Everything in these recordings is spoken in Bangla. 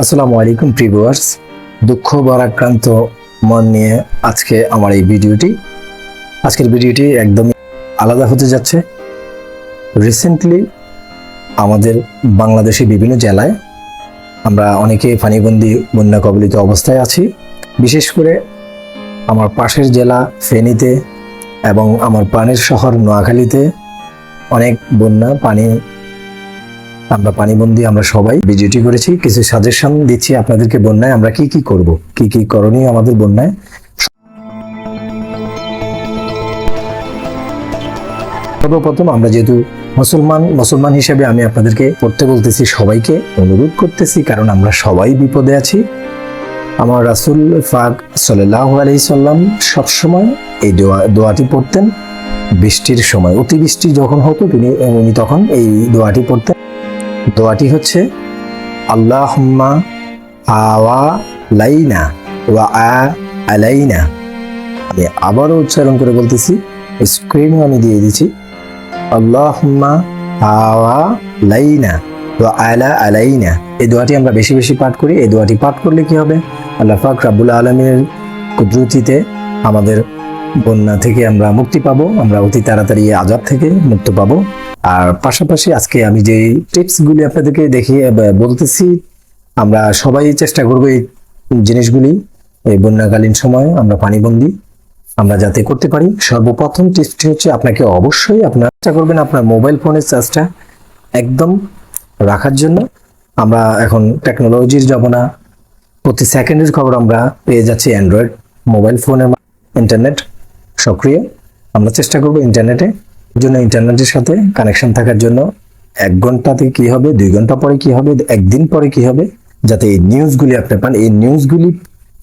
আসসালামু আলাইকুম প্রিভিউয়ার্স দুঃখ বরাক্রান্ত মন নিয়ে আজকে আমার এই ভিডিওটি। আজকের ভিডিওটি একদমই আলাদা হতে যাচ্ছে। রিসেন্টলি আমাদের বাংলাদেশে বিভিন্ন জেলায় আমরা অনেকে পানিবন্দি বন্যা কবলিত অবস্থায় আছি। বিশেষ করে আমার পাশের জেলা ফেনীতে এবং আমার প্রাণের শহর নোয়াখালীতে অনেক বন্যা, পানি আমরা পানিবন্দি, আমরা সবাই ভিডিওটি করেছি। কিছু সাজেশন দিচ্ছি আপনাদেরকে বন্যায়, আমরা কি কি করব? কি কি করণীয় আমাদের বন্যায়? সর্বপ্রথম আমরা যেহেতু মুসলমান মুসলমান হিসেবে আমি আপনাদেরকে পড়তে বলতেছি সবাইকে অনুরোধ করতেছি, কারণ আমরা সবাই বিপদে আছি। আমার রাসুল ফাক সাল্লাহ আলি সাল্লাম সবসময় এই দোয়া, দোয়াটি পড়তেন। বৃষ্টির সময় অতিবৃষ্টি যখন হতো, তিনি, উনি তখন এই দোয়াটি পড়তেন। দোয়াটি হচ্ছে, আল্লাহুম্মা আওয়া লাইনা ওয়া আ আলাইনা। আমি আবারও উচ্চারণ করে বলতেছি, স্ক্রিনও আমি দিয়ে দিচ্ছি, আল্লাহুম্মা আওয়া লাইনা ওয়া আলা আলাইনা। এই দোয়াটি আমরা বেশি বেশি পাঠ করি, এই দোয়াটি পাঠ করলে কি হবে? আল্লাহ পাক রাব্বুল আলমীর কুদরতিতে আমাদের বন্যা থেকে আমরা মুক্তি পাবো, আমরা অতি তাড়াতাড়ি আজাব থেকে মুক্ত পাবো। আর পাশাপাশি আজকে আমি যে টিপসগুলি আপনাদেরকে দেখিয়ে বলতেছি, আমরা সবাই চেষ্টা করব এই জিনিসগুলি, এই বন্যাকালীন সময় আমরা পানিবন্দি আমরা যাতে করতে পারি। সর্বপ্রথম টিপসটি হচ্ছে আপনাকে অবশ্যই আপনার চেষ্টা করবেন আপনার মোবাইল ফোনের চার্জটা একদম রাখার জন্য। আমরা এখন টেকনোলজির জমানা প্রতি সেকেন্ডের খবর আমরা পেয়ে যাচ্ছি অ্যান্ড্রয়েড মোবাইল ফোনের ইন্টারনেট সক্রিয়। আমরা চেষ্টা করব ইন্টারনেটে জন্য ইন্টারনেটের সাথে কানেকশন থাকার জন্য এক ঘন্টাতে কি হবে, দুই ঘণ্টা পরে কি হবে, একদিন পরে কি হবে, যাতে এই নিউজগুলি আপনি পান। এই নিউজগুলি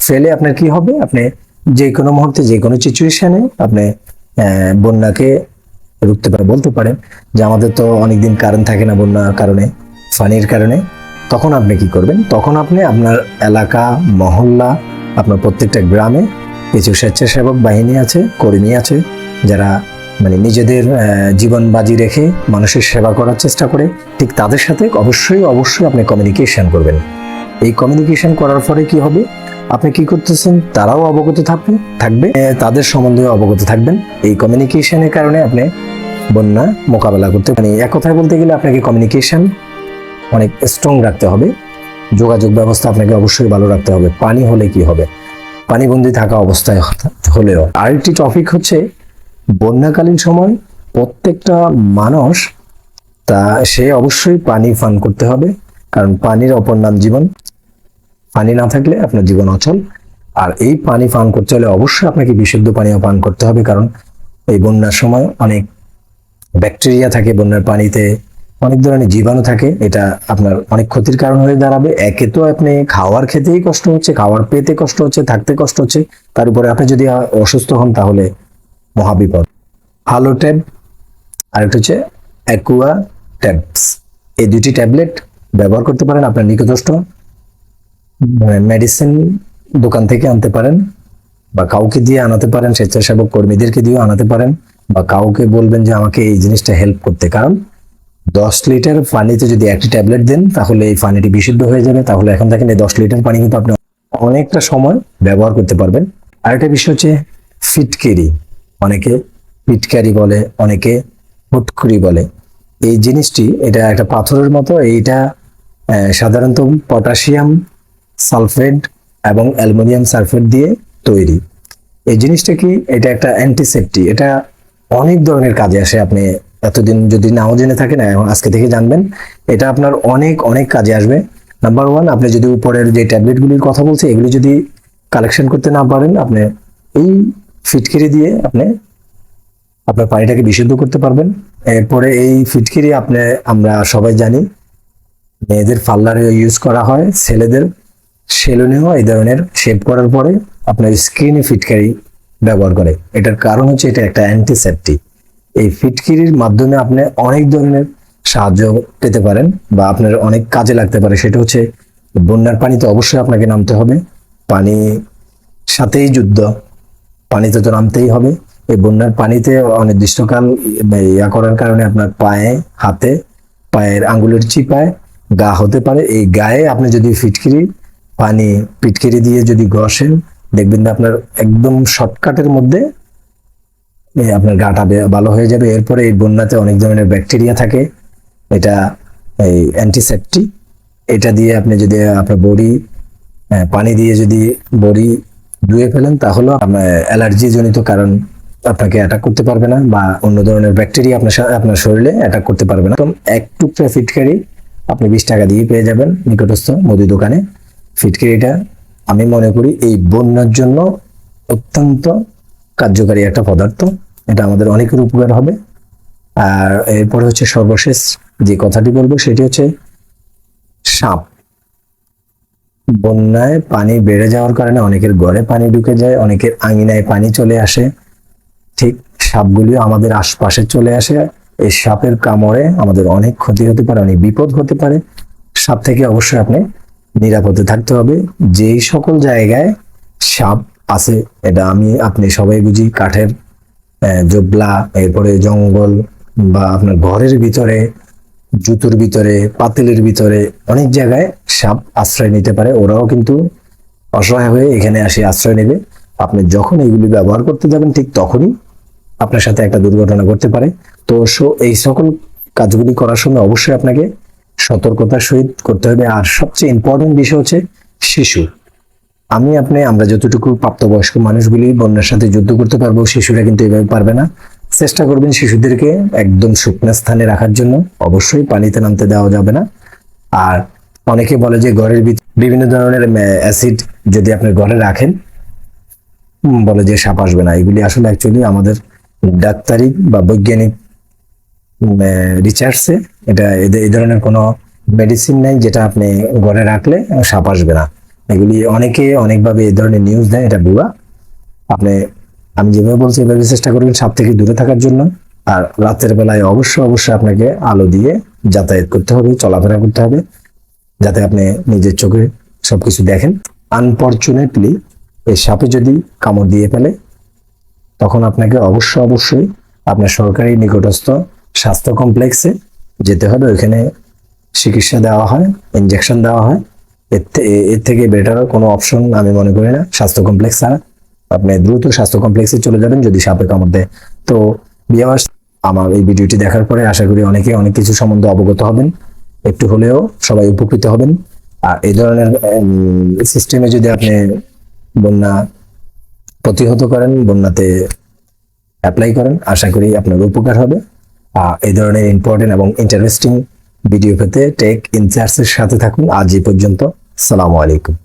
ফেলে আপনার কি হবে? আপনি যে কোনো মুহূর্তে যে কোনো সিচুয়েশনে আপনি বন্যাকে রুখতে পারে, বলতে পারেন যে আমাদের তো অনেকদিন কারেন্ট থাকে না বন্যার কারণে, ফানির কারণে। তখন আপনি কি করবেন? তখন আপনি আপনার এলাকা, মহল্লা, আপনার প্রত্যেকটা গ্রামে কিছু স্বেচ্ছাসেবক বাহিনী আছে, কর্মী আছে, যারা মানে নিজেদের জীবন বাজি রেখে মানুষের সেবা করার চেষ্টা করে। ঠিক তাদের সাথে অবশ্যই অবশ্যই আপনি কমিউনিকেশন করবেন। এই কমিউনিকেশন করার পরে কি হবে? আপনি কি করতেছেন? তারাও অবগত থাকবে থাকবে তাদের সম্বন্ধে অবগত থাকবেন। এই কমিউনিকেশনের কারণে আপনি বন্যা মোকাবেলা করতে মানে এক কথায় বলতে গেলে আপনাকে কমিউনিকেশন অনেক স্ট্রং রাখতে হবে। যোগাযোগ ব্যবস্থা আপনাকে অবশ্যই ভালো রাখতে হবে। পানি হলে কি হবে? পানিবন্দী থাকা অবস্থায় হলেও। আরেকটি টপিক হচ্ছে, বন্যাকালীন সময় প্রত্যেকটা মানুষ তা, সে অবশ্যই পানি পান করতে হবে, কারণ পানির অপর নাম জীবন। পানি না থাকলে আপনার জীবন অচল। আর এই পানি পান করতে হলে অবশ্যই আপনাকে বিশুদ্ধ পানীয় পান করতে হবে, কারণ এই বন্যার সময় অনেক ব্যাকটেরিয়া থাকে বন্যার পানিতে। অনেক ধরনের জীবাণু থাকে, এটা আপনার অনেক ক্ষতির কারণ হয়ে দাঁড়াবে। একে তো আপনি খাওয়ার খেতেই কষ্ট হচ্ছে, খাওয়ার পেতে কষ্ট হচ্ছে, থাকতে কষ্ট হচ্ছে, তার উপরে আপনি যদি অসুস্থ হন তাহলে মহাবিপদ। হালো ট্যাব আর একটা হচ্ছে অ্যাকুয়া ট্যাবস এই দুটি ট্যাবলেট ব্যবহার করতে পারেন আপনার নিকটস্থ মেডিসিন দোকান থেকে আনতে পারেন, বা কাউকে দিয়ে আনাতে পারেন, স্বেচ্ছাসেবক কর্মীদেরকে দিয়েও আনাতে পারেন, বা কাউকে বলবেন যে আমাকে এই জিনিসটা হেল্প করতে। কারণ দশ লিটার পানিতে যদি একটি ট্যাবলেট দেন, তাহলে এই পানিটি বিশুদ্ধ হয়ে যাবে। তাহলে এখন দেখেন এই দশ লিটার পানি কিন্তু আপনি অনেকটা সময় ব্যবহার করতে পারবেন। আরেকটা বিষয় হচ্ছে ফিটকেরি। অনেকে ফিটকারি বলে, অনেকে হুটকুরি বলে। এই জিনিসটি, এটা একটা পাথরের মতো। এইটা সাধারণত পটাশিয়াম সালফেট এবং অ্যালুমিনিয়াম সালফেট দিয়ে তৈরি। এই জিনিসটা কি? এটা একটা অ্যান্টিসেপ্টি। এটা অনেক ধরনের কাজে আসে। আপনি এতদিন যদি নাও জেনে থাকেন এখন আজকে থেকে জানবেন। এটা আপনার অনেক অনেক কাজে আসবে। নাম্বার ওয়ান আপনি যদি উপরের যে ট্যাবলেটগুলির কথা বলছি, এগুলি যদি কালেকশন করতে না পারেন, আপনি এই ফিটকিরি দিয়ে আপনি আপনার পানিটাকে বিশুদ্ধ করতে পারবেন। এরপরে এই ফিটকিরি আপনি, আমরা সবাই জানি, মেয়েদের পার্লারে ইউজ করা হয়, ছেলেদের সেলুনেও এই ধরনের শেভ করার পরে আপনার স্কিনে ফিটকারি ব্যবহার করে। এটার কারণ হচ্ছে এটা একটা অ্যান্টিসেপ্টিক এই ফিটকিরির মাধ্যমে আপনি অনেক ধরনের সাহায্য পেতে পারেন বা আপনার অনেক কাজে লাগতে পারে। সেটা হচ্ছে বন্যার পানিতে অবশ্যই আপনাকে নামতে হবে। পানি সাথেই যুদ্ধ। পানিতে তো নামতেই হবে। এই বন্যার পানিতে অনির্দিষ্টকাল ইয়া করার কারণে আপনার পায়ে, হাতে, পায়ের আঙ্গুলের চিপায় গা হতে পারে। এই গায়ে আপনি যদি ফিটকিরি, পানি পিটকিরি দিয়ে যদি ঘষেন, দেখবেন আপনার একদম শর্টকাটের মধ্যে আপনার গাটা ভালো হয়ে যাবে। এরপরে এই বন্যাতে অনেক ধরনের ব্যাকটেরিয়া থাকে। এটা এই অ্যান্টিসেপ্টিক এটা দিয়ে আপনি যদি আপনার বডি পানি দিয়ে যদি বডি ধুয়ে ফেলেন, তাহলেও আপনার অ্যালার্জি জনিত কারণ আপনাকে অ্যাটাক করতে পারবে না বা অন্য ধরনের ব্যাকটেরিয়া আপনার আপনার শরীরে অ্যাটাক করতে পারবে না। এক টুকরা ফিটকারি আপনি বিশ টাকা দিয়ে পেয়ে যাবেন নিকটস্থ মুদি দোকানে। ফিটকারিটা আমি মনে করি এই বন্যার জন্য অত্যন্ত কার্যকারী একটা পদার্থ। এটা আমাদের অনেকের উপকার হবে। আর এরপরে হচ্ছে সর্বশেষ যে কথাটি বলব, সেটি হচ্ছে সাপ। বন্যায় পানি বেড়ে যাওয়ার কারণে অনেকের ঘরে পানি ঢুকে যায়, অনেকের আঙিনায় পানি চলে আসে। ঠিক সাপগুলিও আমাদের আশপাশে চলে আসে। এই সাপের কামড়ে আমাদের অনেক ক্ষতি হতে পারে, অনেক বিপদ হতে পারে। সাপ থেকে অবশ্যই আপনি নিরাপদে থাকতে হবে। যেই সকল জায়গায় সাপ আছে, এটা আমি আপনি সবাই বুঝি, কাঠের জবলা, এরপরে জঙ্গল বা আপনার ঘরের ভিতরে, জুতোর ভিতরে, পাতিলের ভিতরে অনেক জায়গায় সাপ আশ্রয় নিতে পারে, ওরাও কিন্তু অসহায় হয়ে এখানে আসে আশ্রয় নেবে। আপনি যখন এইগুলি ব্যবহার করতে যাবেন ঠিক তখনই আপনার সাথে একটা দুর্ঘটনা ঘটতে পারে। তো এই সকল কাজগুলি করার সময় অবশ্যই আপনাকে সতর্কতার সহিত করতে হবে। আর সবচেয়ে ইম্পর্টেন্ট বিষয় হচ্ছে শিশু। আমি, আপনি, আমরা যতটুকু প্রাপ্তবয়স্ক মানুষগুলি বন্যার সাথে যুদ্ধ করতে পারব, শিশুরা কিন্তু এভাবে পারবে না। চেষ্টা করবেন শিশুদেরকে একদম শুকনো স্থানে রাখার জন্য। অবশ্যই পানিতে নামতে দেওয়া যাবে না। আর অনেকে বলে যে ঘরের বিভিন্ন ধরনের অ্যাসিড যদি আপনি ঘরে রাখেন বলে যে সাপ আসবে না। এগুলি আসলে অ্যাকচুয়ালি আমাদের ডাক্তারি বা বৈজ্ঞানিক রিসার্চে এটা এই ধরনের কোনো মেডিসিন নেই যেটা আপনি ঘরে রাখলে সাপ আসবে না। এগুলি অনেকে অনেকভাবে এই ধরনের নিউজ দেয়, এটা ভুয়া। আপনি, আমি যেভাবে বলছি, এভাবে চেষ্টা করবেন সাপ থেকে দূরে থাকার জন্য। আর রাতের বেলায় অবশ্যই অবশ্যই আপনাকে আলো দিয়ে যাতায়াত করতে হবে, চলাফেরা করতে হবে, যাতে আপনি নিজের চোখে সবকিছু দেখেন। আনফর্চুনেটলি এই সাপে যদি কামড় দিয়ে ফেলে, তখন আপনাকে অবশ্যই অবশ্যই আপনার সরকারি নিকটস্থ স্বাস্থ্য কমপ্লেক্সে যেতে হবে। ওইখানে চিকিৎসা দেওয়া হয় ইনজেকশন দেওয়া হয়। এর থেকে বেটার কোনো অপশন আমি মনে করি না। স্বাস্থ্য কমপ্লেক্স ছাড়া। আপনি দ্রুত স্বাস্থ্য কমপ্লেক্সে চলে যাবেন যদি সাপে কামড় তো বিয়াস, আমার এই ভিডিওটি দেখার পরে আশা করি অনেকে অনেক কিছু সম্বন্ধে অবগত হবেন। একটু হলেও সবাই উপকৃত হবেন। আর এই ধরনের সিস্টেমে যদি আপনি বন্যা প্রতিহত করেন, বন্যাতে অ্যাপ্লাই করেন, আশা করি আপনার উপকার হবে। আর এই ধরনের ইম্পর্টেন্ট এবং ইন্টারেস্টিং ভিডিও পেতে টেক ইনচার্জের সাথে থাকুন আজ এই পর্যন্ত। সালামু আলাইকুম।